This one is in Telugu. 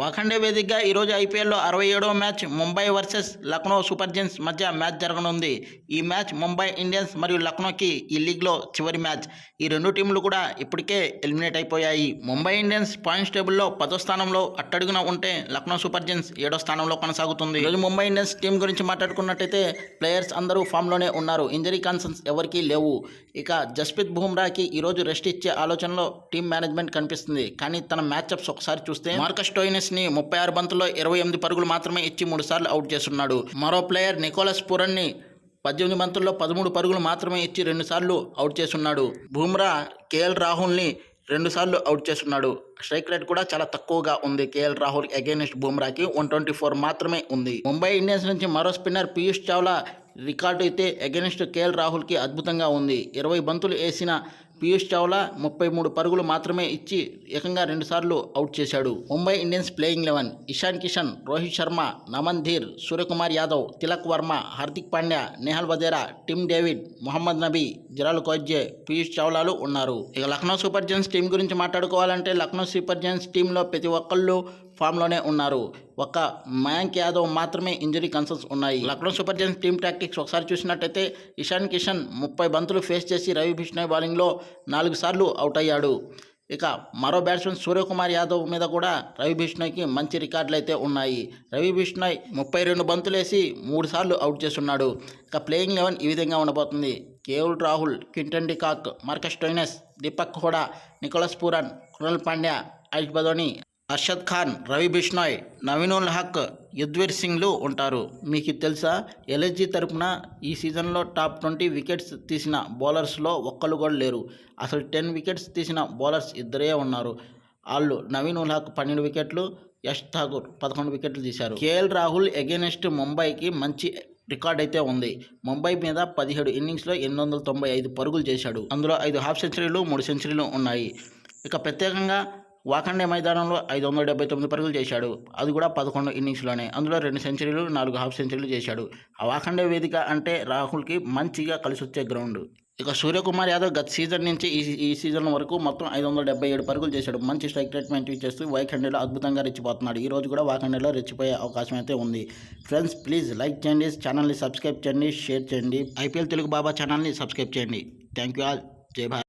వాఖండే వేదికగా ఈరోజు ఐపీఎల్లో అరవై ఏడవ match Mumbai versus Lucknow super giants మధ్య మ్యాచ్ జరగనుంది. ఈ మ్యాచ్ ముంబై ఇండియన్స్ మరియు లక్నోకి ఈ లీగ్లో చివరి మ్యాచ్. ఈ రెండు టీంలు కూడా ఇప్పటికే ఎలిమినేట్ అయిపోయాయి. ముంబై ఇండియన్స్ పాయింట్స్ టేబుల్లో పదో స్థానంలో అట్టడుగున ఉంటే లక్నో సూపర్ జెయింట్స్ ఏడో స్థానంలో కొనసాగుతుంది. ఈరోజు ముంబై ఇండియన్స్ టీం గురించి మాట్లాడుకున్నట్టయితే ప్లేయర్స్ అందరూ ఫామ్లోనే ఉన్నారు. ఇంజరీ కన్సర్న్స్ ఎవరికీ లేవు. ఇక జస్ప్రీత్ బుమ్రాకి ఈరోజు రెస్ట్ ఇచ్చే ఆలోచనలో టీం మేనేజ్మెంట్ కనిపిస్తుంది. కానీ తన మ్యాచ్అప్స్ ఒకసారి చూస్తే మార్కస్ టోయినెస్ ని ముప్పై ఆరు బంతుల్లో ఇరవై ఎనిమిది పరుగులు మాత్రమే ఇచ్చి మూడు సార్లు అవుట్ చేస్తున్నాడు. మరో ప్లేయర్ నికోలస్ పూరన్ని పద్దెనిమిది బంతుల్లో పదమూడు పరుగులు మాత్రమే ఇచ్చి రెండు సార్లు అవుట్ చేస్తున్నాడు. బుమ్రా కేఎల్ రాహుల్ని రెండు సార్లు అవుట్ చేస్తున్నాడు. స్ట్రైక్ రేట్ కూడా చాలా తక్కువగా ఉంది. కేఎల్ రాహుల్ అగేనిస్ట్ బుమ్రాకి వన్ ట్వంటీ ఫోర్ మాత్రమే ఉంది. ముంబై ఇండియన్స్ నుంచి మరో స్పిన్నర్ పీయూష్ చావ్లా రికార్డు అయితే అగైనెస్ట్ కేఎల్ రాహుల్కి అద్భుతంగా ఉంది. ఇరవై బంతులు వేసిన పీయూష్ చావ్లా ముప్పై మూడు పరుగులు మాత్రమే ఇచ్చి ఏకంగా రెండుసార్లు అవుట్ చేశాడు. Mumbai Indians playing eleven Ishan Kishan Rohit Sharma Naman Dhir Suryakumar Yadav Tilak Varma Hardik Pandya Nehal Wadhera Tim David Mohammad Nabi Gerald Coetzee Piyush చావ్లాలు ఉన్నారు. ఇక లక్నో సూపర్ జెంట్స్ టీం గురించి మాట్లాడుకోవాలంటే లక్నో సూపర్ జెంట్స్ టీంలో ప్రతి ఒక్కళ్ళు ఫామ్లోనే ఉన్నారు. ఒక్క మయాంక్ యాదవ్ మాత్రమే ఇంజరీ కన్సర్న్స్ ఉన్నాయి. Lucknow super giants team tactics ఒకసారి చూసినట్టయితే ఇషాన్ కిషన్ ముప్పై బంతులు ఫేస్ చేసి రవి బిష్ణోయ్ బౌలింగ్లో నాలుగు సార్లు అవుట్ అయ్యాడు. ఇక మరో బ్యాట్స్మెన్ సూర్యకుమార్ యాదవ్ మీద కూడా రవి బిష్ణోయ్కి మంచి రికార్డులు అయితే ఉన్నాయి. రవి బిష్ణోయ్ ముప్పై రెండు బంతులేసి మూడు సార్లు అవుట్ చేస్తున్నాడు. ఇక ప్లేయింగ్ లెవెన్ ఈ విధంగా ఉండబోతుంది. KL Rahul Quinton de Kock Marcus Stoinis Deepak Hooda Nicholas Pooran Krunal Pandya Ayush Badoni Arshad Khan Ravi Bishnoi Naveen-ul Haq Yudhvir సింగ్లు ఉంటారు. మీకు తెలుసా? ఎల్ఎస్జీ తరపున ఈ సీజన్లో టాప్ ట్వంటీ వికెట్స్ తీసిన బౌలర్స్లో ఒక్కరు కూడా లేరు. అసలు టెన్ వికెట్స్ తీసిన బౌలర్స్ ఇద్దరే ఉన్నారు. వాళ్ళు నవీన్ ఉల్ హక్ పన్నెండు వికెట్లు యష్ ఠాకూర్ పదకొండు వికెట్లు తీశారు. కేఎల్ రాహుల్ ఎగెనెస్ట్ ముంబైకి మంచి రికార్డ్ అయితే ఉంది. ముంబై మీద పదిహేడు ఇన్నింగ్స్లో ఎనిమిది వందల తొంభై ఐదు పరుగులు చేశాడు. అందులో ఐదు హాఫ్ సెంచరీలు మూడు సెంచరీలు ఉన్నాయి. ఇక ప్రత్యేకంగా వాఖండే మైదానంలో ఐదు వందల డెబ్బై తొమ్మిది పరుగులు చేశాడు. అది కూడా పదకొండు ఇన్నింగ్స్లోనే. అందులో రెండు సెంచరీలు నాలుగు హాఫ్ సెంచరీలు చేశాడు. ఆ వాఖండే వేదిక అంటే రాహుల్కి మంచిగా కలిసి వచ్చే గ్రౌండ్. ఇక సూర్యకుమార్ యాదవ్ గత సీజన్ నుంచి ఈ ఈ సీజన్ వరకు మొత్తం ఐదు వందల డెబ్బై ఏడు పరుగులు చేశాడు. మంచి స్ట్రైక్ రేట్ మెయింటైన్ చేస్తూ వైఖండేలో అద్భుతంగా రెచ్చిపోతున్నాడు. ఈ రోజు కూడా వాఖండేలో రెచ్చిపోయే అవకాశం అయితే ఉంది. ఫ్రెండ్స్ ప్లీజ్ లైక్ చేయండి ఛానల్ని సబ్స్క్రైబ్ చేయండి షేర్ చేయండి. ఐపీఎల్ తెలుగు బాబా ఛానల్ని సబ్స్క్రైబ్ చేయండి. Thank you all. Jai Bharat.